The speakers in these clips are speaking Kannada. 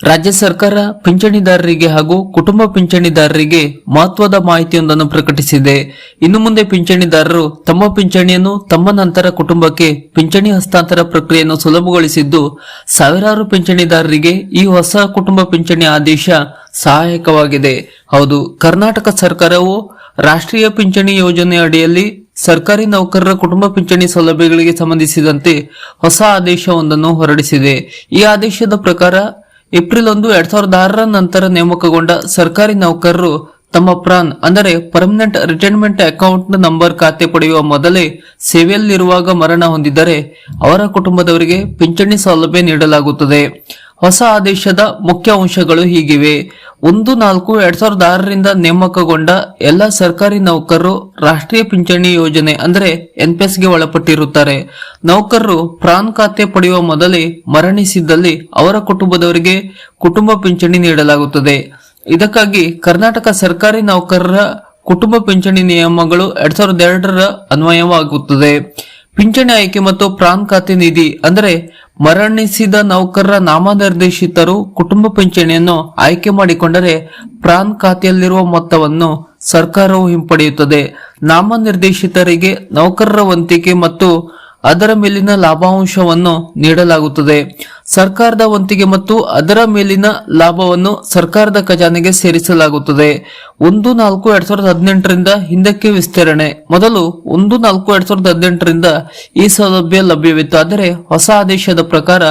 ರಾಜ್ಯ ಸರ್ಕಾರ ಪಿಂಚಣಿದಾರರಿಗೆ ಹಾಗೂ ಕುಟುಂಬ ಪಿಂಚಣಿದಾರರಿಗೆ ಮಹತ್ವದ ಮಾಹಿತಿಯೊಂದನ್ನು ಪ್ರಕಟಿಸಿದೆ. ಇನ್ನು ಮುಂದೆ ಪಿಂಚಣಿದಾರರು ತಮ್ಮ ಪಿಂಚಣಿಯನ್ನು ತಮ್ಮ ನಂತರ ಕುಟುಂಬಕ್ಕೆ ಪಿಂಚಣಿ ಹಸ್ತಾಂತರ ಪ್ರಕ್ರಿಯೆಯನ್ನು ಸುಲಭಗೊಳಿಸಿದ್ದು, ಸಾವಿರಾರು ಪಿಂಚಣಿದಾರರಿಗೆ ಈ ಹೊಸ ಕುಟುಂಬ ಪಿಂಚಣಿ ಆದೇಶ ಸಹಾಯಕವಾಗಿದೆ. ಹೌದು, ಕರ್ನಾಟಕ ಸರ್ಕಾರವು ರಾಷ್ಟ್ರೀಯ ಪಿಂಚಣಿ ಯೋಜನೆ ಅಡಿಯಲ್ಲಿ ಸರ್ಕಾರಿ ನೌಕರರ ಕುಟುಂಬ ಪಿಂಚಣಿ ಸೌಲಭ್ಯಗಳಿಗೆ ಸಂಬಂಧಿಸಿದಂತೆ ಹೊಸ ಆದೇಶವೊಂದನ್ನು ಹೊರಡಿಸಿದೆ. ಈ ಆದೇಶದ ಪ್ರಕಾರ ಏಪ್ರಿಲ್ ಒಂದು ಎರಡ್ ಸಾವಿರದ ಆರರ ನಂತರ ನೇಮಕಗೊಂಡ ಸರ್ಕಾರಿ ನೌಕರರು ತಮ್ಮ ಪ್ರಾನ್, ಅಂದರೆ ಪರ್ಮನೆಂಟ್ ರಿಟೈರ್ಮೆಂಟ್ ಅಕೌಂಟ್ ನಂಬರ್ ಖಾತೆ ಪಡೆಯುವ ಮೊದಲೇ ಸೇವೆಯಲ್ಲಿರುವಾಗ ಮರಣ ಹೊಂದಿದರೆ ಅವರ ಕುಟುಂಬದವರಿಗೆ ಪಿಂಚಣಿ ಸೌಲಭ್ಯ ನೀಡಲಾಗುತ್ತದೆ. ಹೊಸ ಆದೇಶದ ಮುಖ್ಯ ಅಂಶಗಳು ಹೀಗಿವೆ. ಒಂದು ನಾಲ್ಕು ಎರಡ್ ಸಾವಿರದ ಆರರಿಂದ ನೇಮಕಗೊಂಡ ಎಲ್ಲ ಸರ್ಕಾರಿ ನೌಕರರು ರಾಷ್ಟ್ರೀಯ ಪಿಂಚಣಿ ಯೋಜನೆ ಅಂದರೆ ಎನ್ಪಿಎಸ್ಗೆ ಒಳಪಟ್ಟಿರುತ್ತಾರೆ. ನೌಕರರು ಪ್ರಾನ್ ಖಾತೆ ಪಡೆಯುವ ಮೊದಲೇ ಮರಣಿಸಿದ್ದಲ್ಲಿ ಅವರ ಕುಟುಂಬದವರಿಗೆ ಕುಟುಂಬ ಪಿಂಚಣಿ ನೀಡಲಾಗುತ್ತದೆ. ಇದಕ್ಕಾಗಿ ಕರ್ನಾಟಕ ಸರ್ಕಾರಿ ನೌಕರರ ಕುಟುಂಬ ಪಿಂಚಣಿ ನಿಯಮಗಳು ಎರಡ್ ಸಾವಿರದ ಎರಡರ ಅನ್ವಯವಾಗುತ್ತದೆ. ಪಿಂಚಣಿ ಆಯ್ಕೆ ಮತ್ತು ಪ್ರಾನ್ ಖಾತೆ ನಿಧಿ ಅಂದರೆ ಮರಣಿಸಿದ ನೌಕರರ ನಾಮನಿರ್ದೇಶಿತರು ಕುಟುಂಬ ಪಿಂಚಣಿಯನ್ನು ಆಯ್ಕೆ ಮಾಡಿಕೊಂಡರೆ ಪ್ರಾನ್ ಖಾತೆಯಲ್ಲಿರುವ ಮೊತ್ತವನ್ನು ಸರ್ಕಾರವು ಹಿಂಪಡೆಯುತ್ತದೆ. ನಾಮನಿರ್ದೇಶಿತರಿಗೆ ನೌಕರರ ವಂತಿಕೆ ಮತ್ತು ಅದರ ಮೇಲಿನ ಲಾಭಾಂಶವನ್ನು ನೀಡಲಾಗುತ್ತದೆ. ಸರ್ಕಾರದ ವಂತಿಗೆ ಮತ್ತು ಅದರ ಮೇಲಿನ ಲಾಭವನ್ನು ಸರ್ಕಾರದ ಖಜಾನೆಗೆ ಸೇರಿಸಲಾಗುತ್ತದೆ. ಒಂದು ನಾಲ್ಕು ಎರಡ್ ಸಾವಿರದ ಹದಿನೆಂಟರಿಂದ ಹಿಂದಕ್ಕೆ ವಿಸ್ತರಣೆ. ಮೊದಲು ಒಂದು ನಾಲ್ಕು ಎರಡ್ ಸಾವಿರದ ಹದಿನೆಂಟರಿಂದ ಈ ಸೌಲಭ್ಯ ಲಭ್ಯವಿತ್ತು. ಆದರೆ ಹೊಸ ಆದೇಶದ ಪ್ರಕಾರ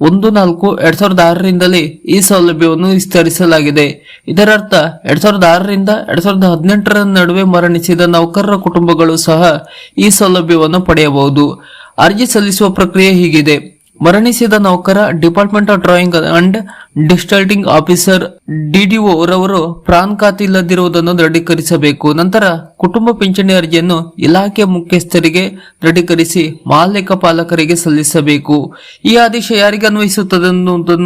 ಒಂದು ನಾಲ್ಕು ಎರಡ್ ಸಾವಿರದ ಆರರಿಂದಲೇ ಈ ಸೌಲಭ್ಯವನ್ನು ವಿಸ್ತರಿಸಲಾಗಿದೆ. ಇದರರ್ಥ ಎರಡ್ ಸಾವಿರದ ಆರರಿಂದ ಎರಡ್ ಸಾವಿರದ ಹದಿನೆಂಟರ ನಡುವೆ ಮರಣಿಸಿದ ನೌಕರರ ಕುಟುಂಬಗಳು ಸಹ ಈ ಸೌಲಭ್ಯವನ್ನು ಪಡೆಯಬಹುದು. ಅರ್ಜಿ ಸಲ್ಲಿಸುವ ಪ್ರಕ್ರಿಯೆ ಹೀಗಿದೆ. ಮರಣಿಸಿದ ನೌಕರ department of drawing and disbursing officer DDO ರವರು ಪ್ರಾನ್ ಖಾತೆ ಇಲ್ಲದಿರುವುದನ್ನು ದೃಢೀಕರಿಸಬೇಕು. ನಂತರ ಕುಟುಂಬ ಪಿಂಚಣಿ ಅರ್ಜಿಯನ್ನು ಇಲಾಖೆ ಮುಖ್ಯಸ್ಥರಿಗೆ ದೃಢೀಕರಿಸಿ ಮಾಲೀಕ ಪಾಲಕರಿಗೆ ಸಲ್ಲಿಸಬೇಕು. ಈ ಆದೇಶ ಯಾರಿಗೆ ಅನ್ವಯಿಸುತ್ತದೆ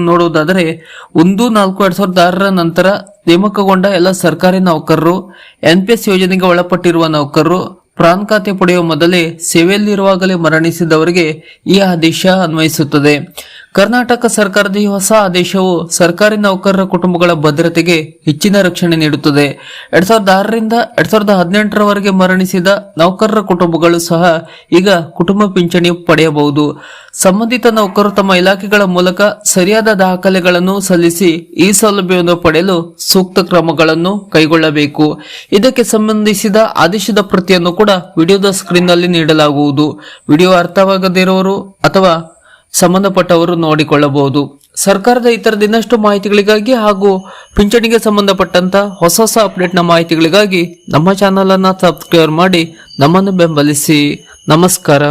ನೋಡುವುದಾದರೆ, ಒಂದು, ನಾಲ್ಕು, ಎರಡ್ ಸಾವಿರದ ಆರರ ನಂತರ ನೇಮಕಗೊಂಡ ಎಲ್ಲ ಸರ್ಕಾರಿ ನೌಕರರು ಎನ್ಪಿಎಸ್ ಯೋಜನೆಗೆ ಒಳಪಟ್ಟಿರುವ ನೌಕರರು ಪ್ರಾನ್ ಖಾತೆ ಪಡೆಯುವ ಮೊದಲೇ ಸೇವೆಯಲ್ಲಿರುವಾಗಲೇ ಮರಣಿಸಿದವರಿಗೆ ಈ ಆದೇಶ ಅನ್ವಯಿಸುತ್ತದೆ. ಕರ್ನಾಟಕ ಸರ್ಕಾರದ ಈ ಹೊಸ ಆದೇಶವು ಸರ್ಕಾರಿ ನೌಕರರ ಕುಟುಂಬಗಳ ಭದ್ರತೆಗೆ ಹೆಚ್ಚಿನ ರಕ್ಷಣೆ ನೀಡುತ್ತದೆ. ಎರಡ್ ಸಾವಿರದ ಆರರಿಂದ ಎರಡ್ ಸಾವಿರದ ಹದಿನೆಂಟರವರೆಗೆ ಮರಣಿಸಿದ ನೌಕರರ ಕುಟುಂಬಗಳು ಸಹ ಈಗ ಕುಟುಂಬ ಪಿಂಚಣಿ ಪಡೆಯಬಹುದು. ಸಂಬಂಧಿತ ನೌಕರರು ತಮ್ಮ ಇಲಾಖೆಗಳ ಮೂಲಕ ಸರಿಯಾದ ದಾಖಲೆಗಳನ್ನು ಸಲ್ಲಿಸಿ ಈ ಸೌಲಭ್ಯವನ್ನು ಪಡೆಯಲು ಸೂಕ್ತ ಕ್ರಮಗಳನ್ನು ಕೈಗೊಳ್ಳಬೇಕು. ಇದಕ್ಕೆ ಸಂಬಂಧಿಸಿದ ಆದೇಶದ ಪ್ರತಿಯನ್ನು ಕೂಡ ವಿಡಿಯೋದ ಸ್ಕ್ರೀನ್ನಲ್ಲಿ ನೀಡಲಾಗುವುದು. ವಿಡಿಯೋ ಅರ್ಥವಾಗದಿರುವವರು ಅಥವಾ ಸಂಬಂಧಪಟ್ಟವರು ನೋಡಿಕೊಳ್ಳಬಹುದು. ಸರ್ಕಾರದ ಇತರ ದಿನಷ್ಟು ಮಾಹಿತಿಗಳಿಗಾಗಿ ಹಾಗೂ ಪಿಂಚಣಿಗೆ ಸಂಬಂಧಪಟ್ಟಂತ ಹೊಸ ಹೊಸ ಅಪ್ಡೇಟ್ನ ಮಾಹಿತಿಗಳಿಗಾಗಿ ನಮ್ಮ ಚಾನಲ್ ಅನ್ನ ಸಬ್ಸ್ಕ್ರೈಬ್ ಮಾಡಿ ನಮ್ಮನ್ನು ಬೆಂಬಲಿಸಿ. ನಮಸ್ಕಾರ.